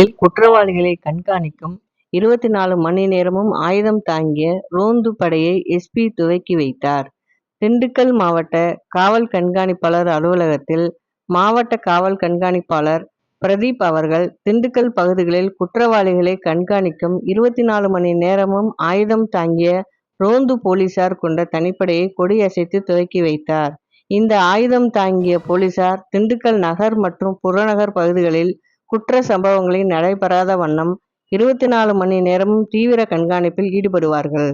பகுதிகளில் குற்றவாளிகளை கண்காணிக்கும் இருபத்தி நாலு மணி நேரமும் ஆயுதம் தாங்கிய ரோந்து படையை எஸ்பி துவக்கி வைத்தார். திண்டுக்கல் மாவட்ட காவல் கண்காணிப்பாளர் அலுவலகத்தில் மாவட்ட காவல் கண்காணிப்பாளர் பிரதீப் அவர்கள் திண்டுக்கல் பகுதிகளில் குற்றவாளிகளை கண்காணிக்கும் இருபத்தி நாலு மணி நேரமும் ஆயுதம் தாங்கிய ரோந்து போலீசார் கொண்ட தனிப்படையை கொடியசைத்து துவக்கி வைத்தார். இந்த ஆயுதம் தாங்கிய போலீசார் திண்டுக்கல் நகர் மற்றும் புறநகர் பகுதிகளில் குற்ற சம்பவங்களை நடைபெறாத வண்ணம் இருபத்தி நாலு மணி நேரமும் தீவிர கண்காணிப்பில் ஈடுபடுவார்கள்.